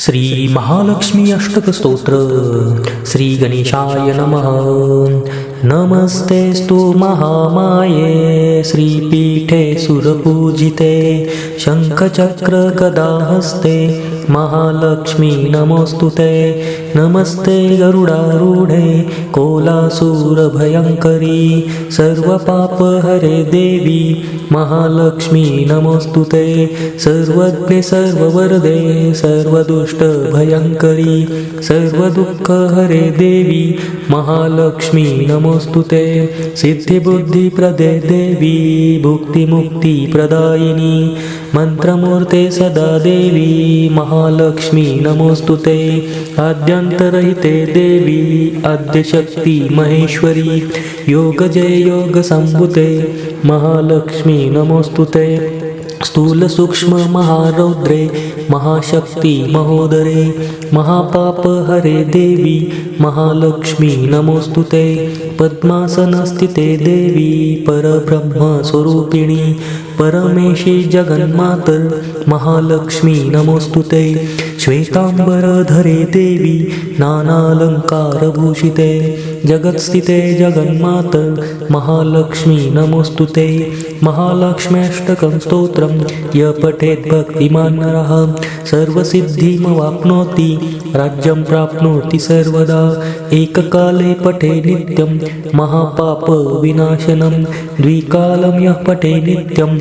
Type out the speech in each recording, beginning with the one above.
श्री महालक्ष्मी अष्टक स्तोत्र श्री गणेशाय नमः। नमस्तेस्तु महामाये श्रीपीठे सुरपूजिते शङ्खचक्रगदाहस्ते महालक्ष्मी नमोऽस्तु ते। नमस्ते गरुडारूढे कोलासुरभयङ्करी सर्वपापहरे देवी महालक्ष्मी नमोऽस्तु ते सर्वज्ञे सर्ववरदे सर्वदुष्टभयङ्करी सर्वदुःखहरे देवी महालक्ष्मी नमोऽस्तु ते सिद्धिबुद्धिप्रदे देवी भुक्तिमुक्तिप्रदायिनी मन्त्रमूर्ते सदा देवी महालक्ष्मी नमोऽस्तु ते आद्यन्तरहिते देवी, आद्यशक्ति महेश्वरी। योगजय योगसम्भुते महालक्ष्मी नमोऽस्तु ते स्थूलसूक्ष्ममहारौद्रे महाशक्ति महोदरे। महापापहरे देवी। महालक्ष्मी नमोऽस्तु ते पद्मासनस्थिते देवी। परब्रह्मस्वरूपिणी परमेशी जगन्मातर्। महालक्ष्मी नमोऽस्तु ते श्वेताम्बरधरे देवी नानालङ्कारभूषिते जगत्स्थिते जगन्मातर् महालक्ष्मी नमोऽस्तु ते। महालक्ष्म्यष्टकं स्तोत्रं, य पठेत् भक्तिमान् नरः सर्वसिद्धिमवाप्नोति, राज्यं प्राप्नोति सर्वदा। एककाले पठे नित्यं महापापविनाशनं द्विकालं यः पठे नित्यं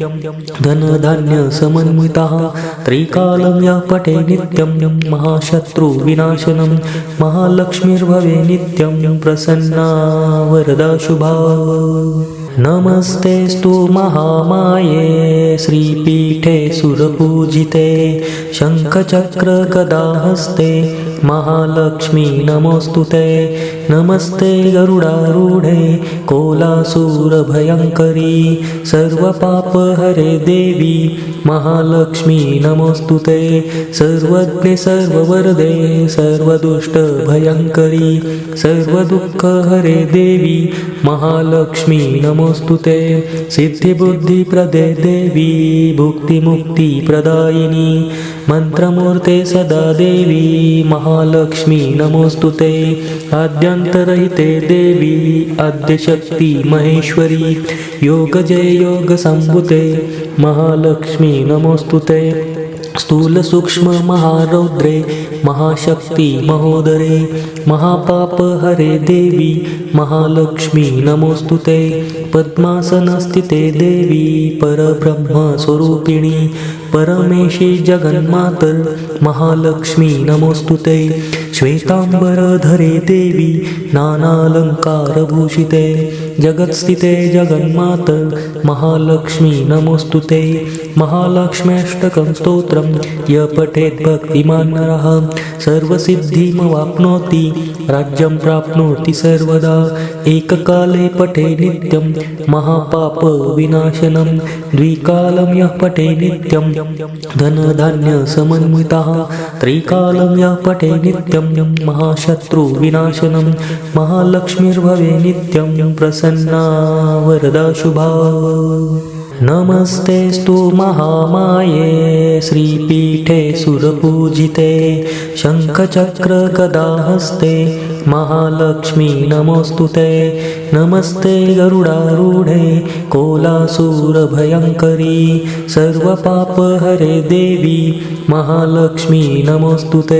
धनधान्यसमन्वितः त्रिकालं यः पठे नित्यं महाशत्रुविनाशनं महालक्ष्मीर्भवे नित्यं प्रसन्ना वरदा शुभा। नमस्ते स्तु महामाये श्रीपीठे सुरपूजिते शङ्खचक्रगदाहस्ते महालक्ष्मी नमोऽस्तु ते। नमस्ते गरुडारूढे कोलासुरभयङ्करी। सर्वपापहरे देवी महालक्ष्मी नमोऽस्तु ते। सर्वज्ञे सर्ववरदे सर्वदुष्टभयङ्करी। सर्वदुःखहरे देवी महालक्ष्मी नमोऽस्तु ते। सिद्धिबुद्धिप्रदे देवी भुक्तिमुक्तिप्रदायिनी मन्त्रमूर्ते सदा देवी महालक्ष्मी नमोऽस्तु ते। आद्यन्तरहिते देवी आद्यशक्ति महेश्वरी। योगजय योगसम्भुते महालक्ष्मी नमोऽस्तु ते। स्थूलसूक्ष्ममहारौद्रे महाशक्ति महोदरे। महापापहरे देवी महालक्ष्मी नमोऽस्तु ते। पद्मासनस्थिते देवी परब्रह्मस्वरूपिणी। परमेशी जगन्मात महालक्ष्मी नमोऽस्तु ते। श्वेताम्बरधरे देवी नानालङ्कारभूषिते, जगत्स्थिते जगन्मातर् महालक्ष्मी नमोऽस्तु ते महालक्ष्म्यष्टकं स्तोत्रं य पठेत् भक्तिमान् नरः सर्वसिद्धिमवाप्नोति, राज्यं प्राप्नोति सर्वदा, एककाले पठे नित्यं महापापविनाशनं द्विकालं यः पठे नित्यं, धनधान्यसमन्वितः, त्रिकालं यः पठे नित्यं महाशत्रुविनाशनं महालक्ष्मीर्भवे नित्यं प्रसन्ना वरदा शुभा नमस्तेस्तु महामाये श्रीपीठे सुरपूजिते शङ्खचक्रगदाहस्ते महालक्ष्मी नमोऽस्तु ते। नमस्ते गरुडारूढे कोलासुरभयङ्करी सर्वपापहरे देवी महालक्ष्मी नमोऽस्तु ते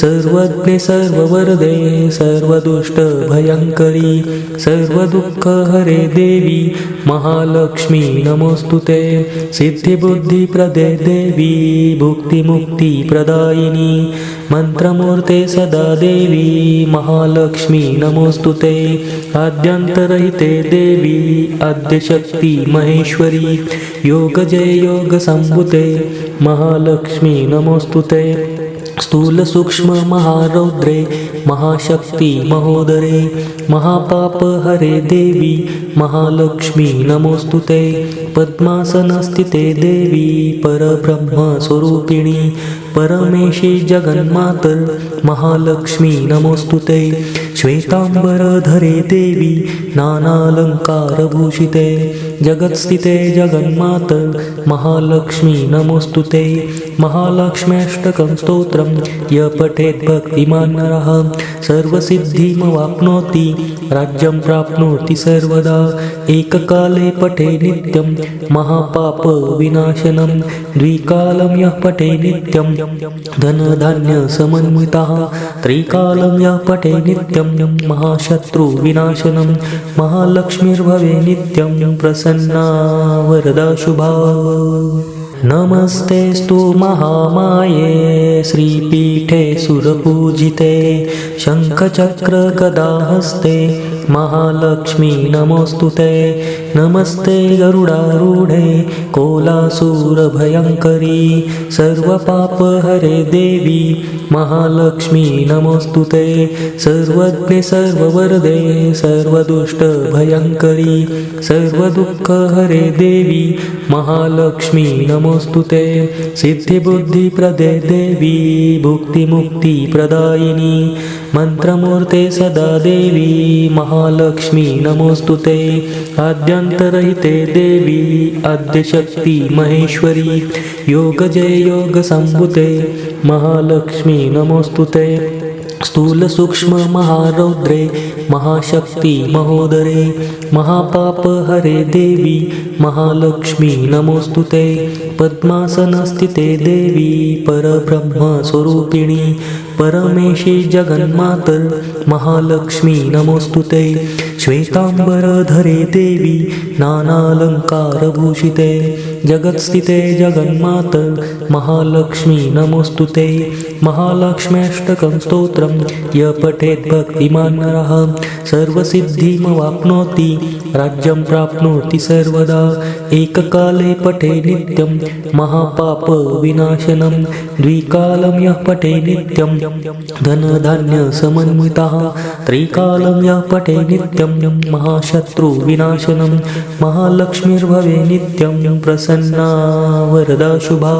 सर्वज्ञे सर्ववरदे सर्वदुष्टभयङ्करी सर्वदुःखहरे देवी महालक्ष्मी नमोऽस्तु ते सिद्धिबुद्धिप्रदे देवी भुक्तिमुक्तिप्रदायिनी मन्त्रमूर्ते सदा देवी महालक्ष्मी नमोऽस्तु ते आद्यन्तरहिते देवी आद्यशक्ति महेश्वरी। योग योगजय योगसम्भुते। महालक्ष्मी नमोऽस्तु ते स्थूल सूक्ष्म महारौद्रे महाशक्ती महोदरे महापाप हरे देवी महालक्ष्मी नमोस्तुते पद्मासनस्थिते देवी परब्रह्मस्वरूपिणी परमेशी जगन्मातर महालक्ष्मी नमोस्तुते श्वेतांबरधरे देवी नानालङ्कारभूषिते जगत्स्थिते जगन्मातर महालक्ष्मी नमोस्तुते महालक्ष्म्यष्टकं स्तोत्रं य पठेत् भक्तिमान् नरः सर्वसिद्धिमवाप्नोति, राज्यं प्राप्नोति सर्वदा। एककाले पठे नित्यं महापापविनाशनं द्विकालं यः पठे नित्यं धनधान्यसमन्वितः त्रिकालं यः पठे नित्यं महाशत्रुविनाशनं महालक्ष्मीर्भवे नित्यं, प्रसन्ना वरदा शुभा। नमस्तेस्तु महामाये श्रीपीठे सुरपूजिते शङ्खचक्रगदाहस्ते महालक्ष्मी नमोऽस्तु ते। नमस्ते गरुडारूढे कोलासुरभयङ्करी। सर्वपापहरे देवी महालक्ष्मी नमोऽस्तु ते। सर्वज्ञे सर्ववरदे सर्वदुष्टभयङ्करी। सर्वदुःखहरे देवी महालक्ष्मी नमोऽस्तु ते। सिद्धिबुद्धिप्रदे देवी भुक्तिमुक्तिप्रदायिनी मन्त्रमूर्ते सदा देवी महालक्ष्मी नमोऽस्तु ते आद्यन्तरहिते देवी आद्यशक्ति महेश्वरी। योगजय योगसम्भुते महालक्ष्मी नमोऽस्तु ते स्थूलसूक्ष्ममहारौद्रे महाशक्ति महोदरे। महापापहरे देवी महालक्ष्मी नमोऽस्तु ते पद्मासनस्थिते देवी परब्रह्मस्वरूपिणी। परमेशी जगन्मात महालक्ष्मी नमोऽस्तु ते श्वेताम्बरधरे देवी नानालङ्कारभूषिते जगत्स्थिते जगन्मातर् महालक्ष्मी नमोऽस्तु ते महालक्ष्म्यष्टकं स्तोत्रं, य पठेत् भक्तिमान् नरः। सर्वसिद्धिमवाप्नोति, राज्यं प्राप्नोति सर्वदा। एककाले पठे नित्यं महापापविनाशनं द्विकालं यः पठे नित्यं, धनधान्यसमन्वितः। त्रिकालं यः पठे नित्यं महाशत्रुविनाशनं महालक्ष्मीर्भवे नित्यं प्रसन्ना वरदा शुभा।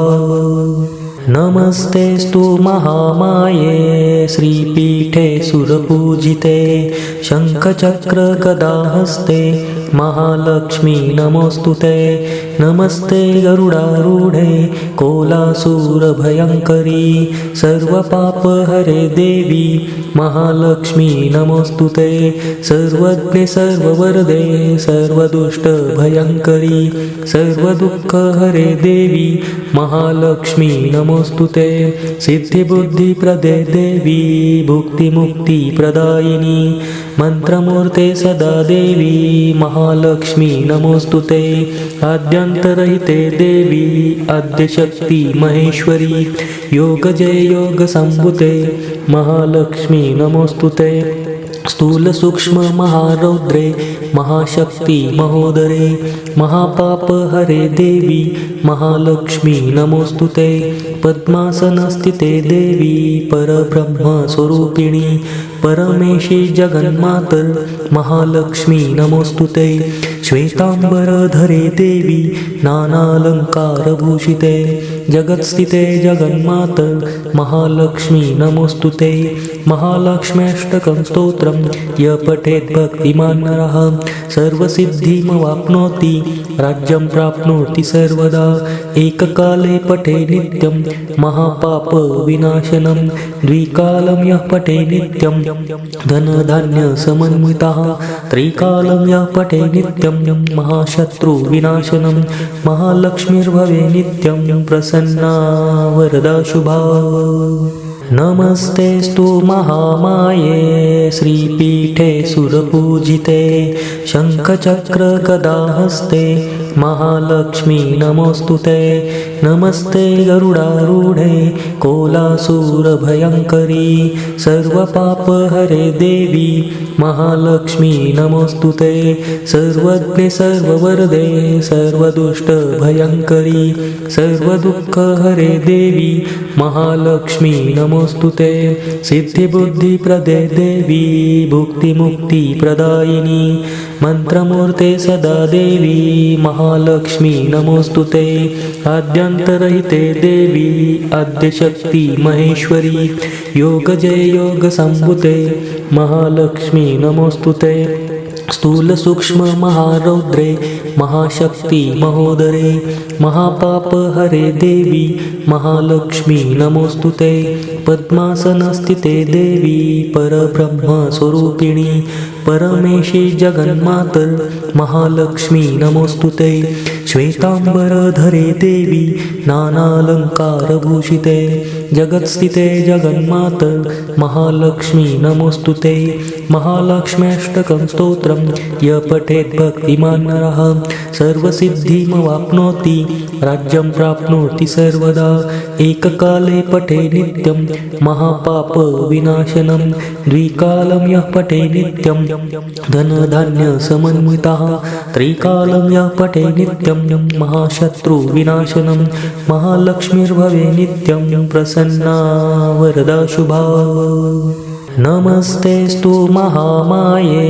नमस्तेस्तु महामाये श्रीपीठे सुरपूजिते शङ्खचक्रगदाहस्ते महालक्ष्मी नमोऽस्तु ते नमस्ते गरुडारूढे कोलासुरभयङ्करी सर्वपापहरे देवी महालक्ष्मी नमोऽस्तु ते। सर्वज्ञे सर्ववरदे सर्वदुष्टभयङ्करी सर्वदुःखहरे देवी महालक्ष्मी नमोऽस्तु ते। सिद्धिबुद्धिप्रदे देवी भुक्तिमुक्तिप्रदायिनी मन्त्रमूर्ते सदा देवी महालक्ष्मी नमोऽस्तु ते। आद्यन्तरहिते देवी, आद्यशक्ति महेश्वरी। योगजय योगसम्भुते महालक्ष्मी नमोऽस्तु ते स्थूलसूक्ष्ममहारौद्रे महाशक्ति महोदरे। महापापहरे देवी, महालक्ष्मी नमोऽस्तु ते पद्मासनस्थिते देवी, परब्रह्मस्वरूपिणी। परमेशी जगन्मात महालक्ष्मी नमोऽस्तु ते। श्वेताम्बरधरे देवी नानालङ्कारभूषिते। जगत्स्थिते जगन्मातर् महालक्ष्मी नमोऽस्तु ते। स्तोत्रं य पठेत् भक्तिमान् नरः सर्वसिद्धिमवाप्नोति, राज्यं प्राप्नोति सर्वदा। एककाले पठे नित्यं महापापविनाशनं द्विकालं यः पठे नित्यं धनधान्यसमन्वितः त्रिकालं यः पठे नित्यं महाशत्रुविनाशनं महालक्ष्मीर्भवे नित्यं, प्रसन्ना वरदा शुभा। नमस्तेस्तु महामाये श्रीपीठे सुरपूजिते शङ्खचक्रगदाहस्ते महालक्ष्मी नमोऽस्तु ते। नमस्ते गरुडारूढे कोलासुरभयङ्करी। सर्वपापहरे देवी महालक्ष्मी नमोऽस्तु ते। सर्वज्ञे सर्ववरदे सर्वदुष्टभयङ्करी। सर्वदुःखहरे देवी महालक्ष्मी नमोऽस्तु ते। सिद्धिबुद्धिप्रदे देवी भुक्तिमुक्तिप्रदायिनी मन्त्रमूर्ते सदा देवी महालक्ष्मी नमोऽस्तु ते। आद्यन्तरहिते देवी आद्यशक्ति महेश्वरी। योगजय योगसम्भुते महालक्ष्मी नमोऽस्तु ते। स्थूलसूक्ष्म महारौद्रे महाशक्ती महोदरे। महापाप हरे देवी महालक्ष्मी नमोऽस्तु ते। पद्मासनस्थिते देवी परब्रह्मस्वरूपिणी। परमेशी जगन्मात महालक्ष्मी नमोऽस्तु ते। श्वेताम्बरधरे देवी नानालङ्कारभूषिते। जगत्स्थिते जगन्मातर महालक्ष्मी, नमोऽस्तु ते। महालक्ष्म्यष्टकं स्तोत्रं। य पठेत् भक्तिमान् नरः। सर्वसिद्धिमवाप्नोति। राज्यं प्राप्नोति सर्वदा। एककाले पठे नित्यं। महापापविनाशनं द्विकालं यः पठे नित्यं। धनधान्यसमन्वितः त्रिकालं यः पठे नित्यं। महाशत्रुविनाशनं महालक्ष्मीर्भवे नित्यं। प्रसन्ना वरदा शुभा नमस्तेऽस्तु महामाये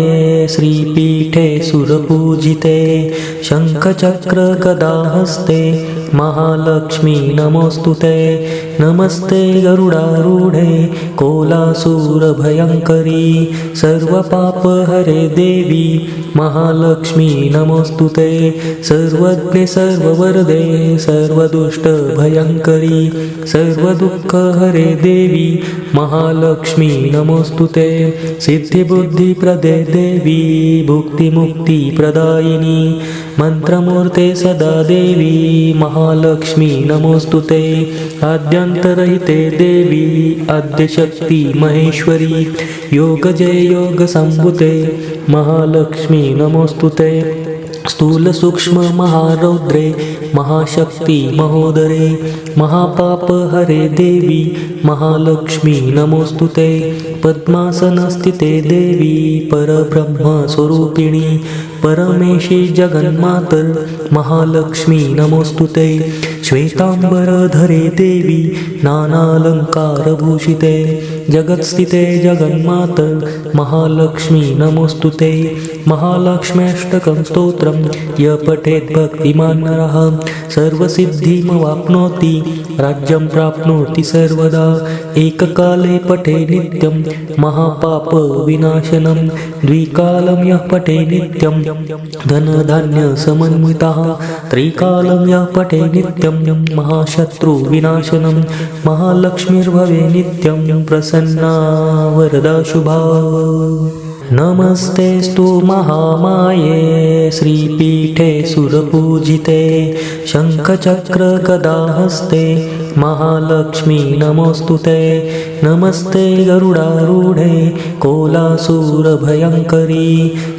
श्रीपीठे सुरपूजिते शङ्खचक्रगदाहस्ते महालक्ष्मी नमोऽस्तु ते। नमस्ते गरुडारूढे कोलासूरभयङ्करी। सर्वपापहरे देवी महालक्ष्मी नमोऽस्तु ते। सर्वज्ञे सर्ववरदे सर्वदुष्टभयङ्करी। सर्वदुःखहरे देवी महालक्ष्मी नमोऽस्तु ते। सिद्धिबुद्धिप्रदे देवी भुक्तिमुक्तिप्रदायिनी मन्त्रमूर्ते सदा देवी महालक्ष्मी नमोऽस्तु ते। आद्यन्तरहिते देवी आद्यशक्ति महेश्वरी। योगजय योगसम्भुते महालक्ष्मी नमोऽस्तु ते। स्थूलसूक्ष्म महारौद्रे महाशक्ति महोदरे। महापापहरे देवी महालक्ष्मी नमोऽस्तु ते। पद्मासनस्थिते देवी परब्रह्मस्वरूपिणी। परमेशी जगन्मात महालक्ष्मी नमोऽस्तु ते। श्वेताम्बरधरे देवी नानालङ्कारभूषिते। जगत्स्थिते जगन्मातर महालक्ष्मी, नमोऽस्तु ते। स्तोत्रं। य पठेत् भक्तिमान् नरः सर्वसिद्धिमवाप्नोति। राज्यं प्राप्नोति सर्वदा। एककाले पठे नित्यं। महापापविनाशनं द्विकालं यः पठे नित्यं। धनधान्यसमन्वितः त्रिकालं यः पठे नित्यं। महाशत्रुविनाशनं महालक्ष्मीर्भवे नित्यं। प्रसन्ना वरदा शुभा। नमस्तेऽस्तु महामाये श्रीपीठे सुरपूजिते। शङ्खचक्रगदाहस्ते महालक्ष्मी नमोऽस्तु ते नमस्ते गरुडारूढे कोलासूरभयङ्करी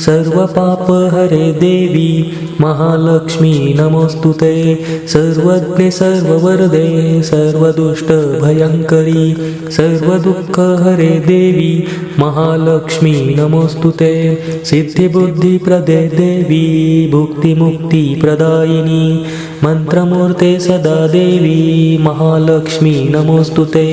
सर्वपापहरे देवी महालक्ष्मी नमोऽस्तु ते सर्वज्ञे सर्ववरदे सर्वदुष्टभयङ्करी सर्वदुःखहरे देवी महालक्ष्मी नमोऽस्तु ते सिद्धिबुद्धिप्रदे देवी भुक्तिमुक्तिप्रदायिनी मन्त्रमूर्ते सदा देवी महालक्ष्मी नमोऽस्तु ते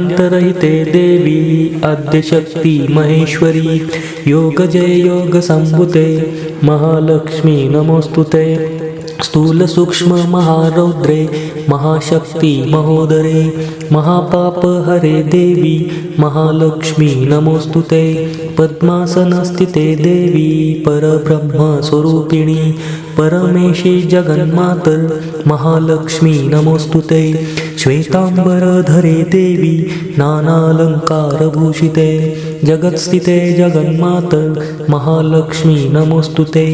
आद्यन्तरहिते देवी, आद्यशक्ति महेश्वरी। योग योगजय योगसम्भुते महालक्ष्मी नमोऽस्तु ते स्थूलसूक्ष्म महारौद्रे। महाशक्ति महोदरे। महापाप हरे देवी। महालक्ष्मी नमोऽस्तु ते पद्मासनस्थिते देवी। परब्रह्मस्वरूपिणी। परमेशी जगन्मातर महालक्ष्मी नमोऽस्तु ते। श्वेताम्बरधरे देवी नानालङ्कारभूषिते। जगत्स्थिते जगन्मातर महालक्ष्मी नमोऽस्तु ते।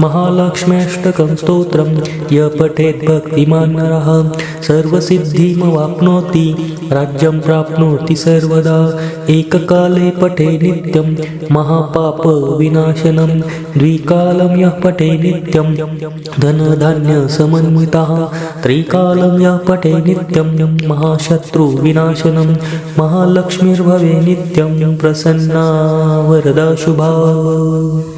महालक्ष्म्यष्टकं स्तोत्रं य पठेत् भक्तिमान् नरः सर्वसिद्धिमवाप्नोति, राज्यं प्राप्नोति सर्वदा। एककाले पठे नित्यं महापापविनाशनं द्विकालं यः पठे नित्यं धनधान्यसमन्वितः त्रिकालं यः पठे नित्यं महाशत्रुविनाशनं महालक्ष्मीर्भवे नित्यं, प्रसन्ना वरदा शुभा।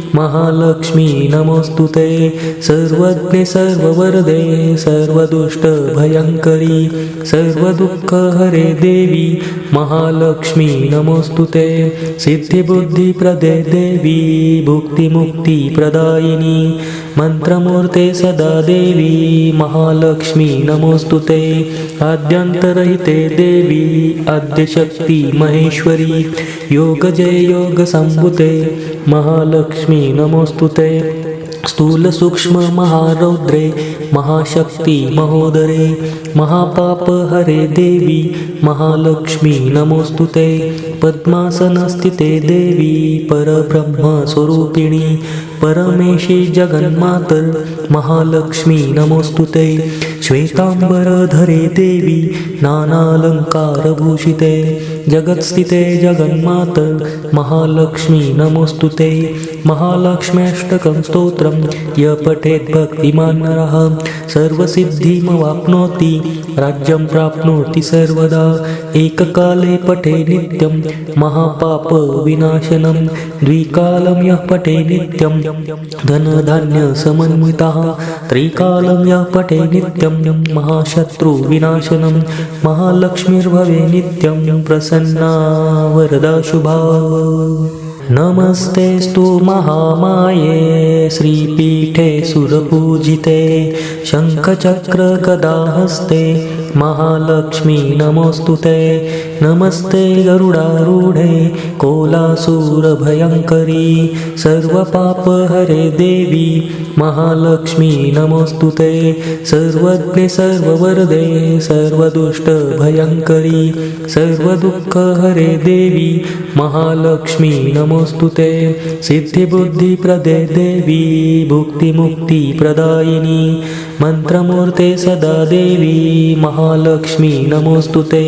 महालक्ष्मी नमोऽस्तु ते. सर्वज्ञे सर्ववरदे सर्वदुःख हरे देवी. महालक्ष्मी नमोस्तुते सिद्धिबुद्धिप्रदे देवी भुक्तिमुक्तिप्रदायिनी मन्त्रमूर्ते सदा देवी महालक्ष्मी नमोस्तुते ते. आद्यन्तरहिते देवी आद्यशक्ति महेश्वरी. योगजय योगसम्भुते. महालक्ष्मी नमोस्तुते महारौद्रे महाशक्ति महोदरे महापाप हरे देवी महालक्ष्मी नमोस्तुते पद्मासनस्थिते देवी परब्रह्मस्वरूपिणी परमेशि जगन्मातर महालक्ष्मी नमोस्तुते श्वेताम्बरधरे देवी नानालङ्कारभूषिते जगत्स्थिते जगन्मातर् महालक्ष्मी नमोऽस्तु ते महालक्ष्म्यष्टकं स्तोत्रं य पठेत् भक्तिमान् नरः सर्वसिद्धिमवाप्नोति राज्यं प्राप्नोति सर्वदा एककाले पठे नित्यं महापापविनाशनं द्विकालं यः पठे नित्यं धनधान्यसमन्वितः त्रिकालं यः पठे नित्यं महाशत्रुविनाशनं महालक्ष्मीर्भवे नित्यं प्रसन्ना वरदा शुभा नमस्तेऽस्तु महामाये श्रीपीठे सुरपूजिते शङ्खचक्रगदाहस्ते महालक्ष्मी नमोऽस्तु ते। नमस्ते गरुडारूढे कोलासूरभयङ्करी सर्वपापहरे देवी महालक्ष्मी नमोऽस्तु ते। सर्वज्ञे सर्ववरदे सर्वदुष्टभयङ्करी सर्वदुःखहरे देवी महालक्ष्मी नमोऽस्तु ते। सिद्धिबुद्धिप्रदे देवी भुक्तिमुक्तिप्रदायिनी मन्त्रमूर्ते सदा देवी महालक्ष्मी नमोऽस्तु ते।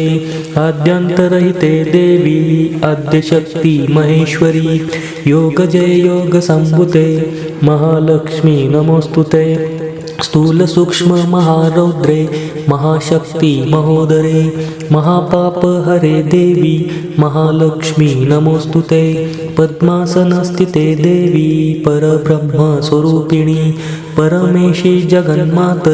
आद्यन्तरहिते देवी, आद्यशक्ति महेश्वरी। योगजय योगसम्भुते महालक्ष्मी नमोऽस्तु ते स्थूलसूक्ष्ममहारौद्रे महाशक्ति महोदरे। महापापहरे देवी, महालक्ष्मी नमोऽस्तु ते पद्मासनस्थिते देवी परब्रह्मस्वरूपिणी परमेशी जगन्मात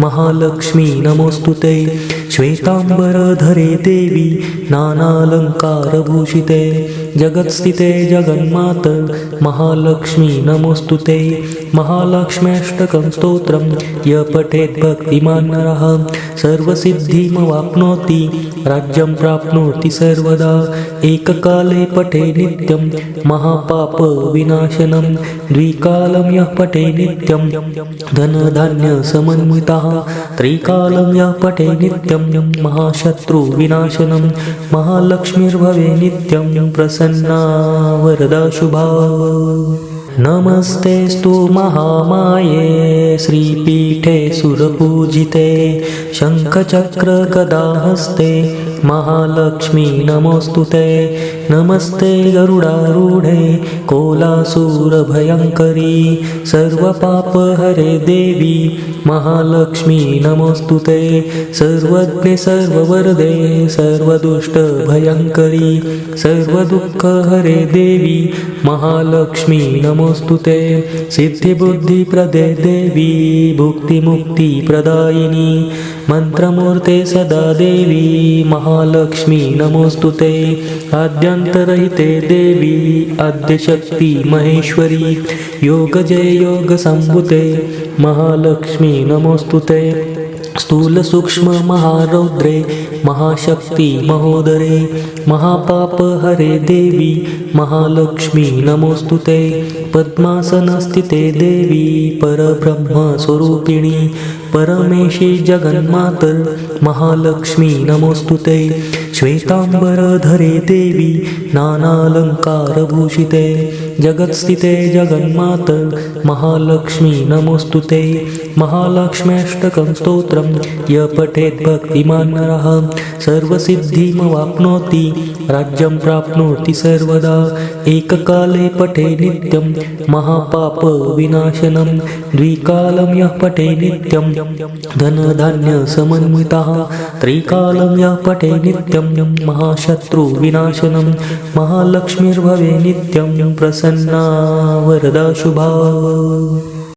महालक्ष्मी नमोस्तुते श्वेताम्बरधरे देवी नानालङ्कारभूषिते। जगत्स्थिते जगन्मात महालक्ष्मी नमोस्तुते महालक्ष्म्यष्टकं स्तोत्रं य पठेत् नरः। सर्वसिद्धिमवाप्नोति राज्यं प्राप्नोति सर्वदा। एककाले पठे नित्यं। महापापविनाशनं द्विकालं यः पठे नित्यं। धनधान्यसमन्वितः त्रिकालं यः पठे नित्यं। महाशत्रुविनाशनं महालक्ष्मीर्भवे नित्यं। प्रसन्ना वरदा शुभा। नमस्ते स्तु महामाये। श्रीपीठे सुरपूजिते। शङ्खचक्रगदाहस्ते महालक्ष्मी नमोऽस्तु ते। नमस्ते गरुडारूढे कोलासूरभयङ्करी सर्वपापहरे देवी महालक्ष्मी नमोऽस्तु ते। सर्वज्ञे सर्ववरदे सर्वदुष्टभयङ्करी सर्वदुःखहरे देवी महालक्ष्मी नमोऽस्तु ते। सिद्धिबुद्धिप्रदे देवी भुक्तिमुक्तिप्रदायिनी मन्त्रमूर्ते सदा देवी महालक्ष्मी नमोऽस्तु ते। आद्यन्तरहिते देवी आद्यशक्ति महेश्वरी। योगजय योगसम्भुते महालक्ष्मी नमोऽस्तु ते। स्थूलसूक्ष्ममहारौद्रे महाशक्ति महोदरे। महापापहरे देवी महालक्ष्मी नमोऽस्तु ते। पद्मासनस्थिते देवी परब्रह्मस्वरूपिणी। परमेशी जगन्मात महालक्ष्मी नमोऽस्तु ते। श्वेताम्बरधरे देवी नानालङ्कारभूषिते जगत्स्थिते जगन्मातर् महालक्ष्मी नमोऽस्तु ते महालक्ष्म्यष्टकं स्तोत्रं य पठेत् भक्तिमान् नरः सर्वसिद्धिमवाप्नोति राज्यं प्राप्नोति सर्वदा एककाले पठे नित्यं महापापविनाशनं द्विकालं यः पठे नित्यं धनधान्यसमन्वितः त्रिकालं यः पठे नित्यं महाशत्रु महाशत्रुविनाशनं महालक्ष्मीर्भवे नित्यं प्रसन्ना वरदा शुभा।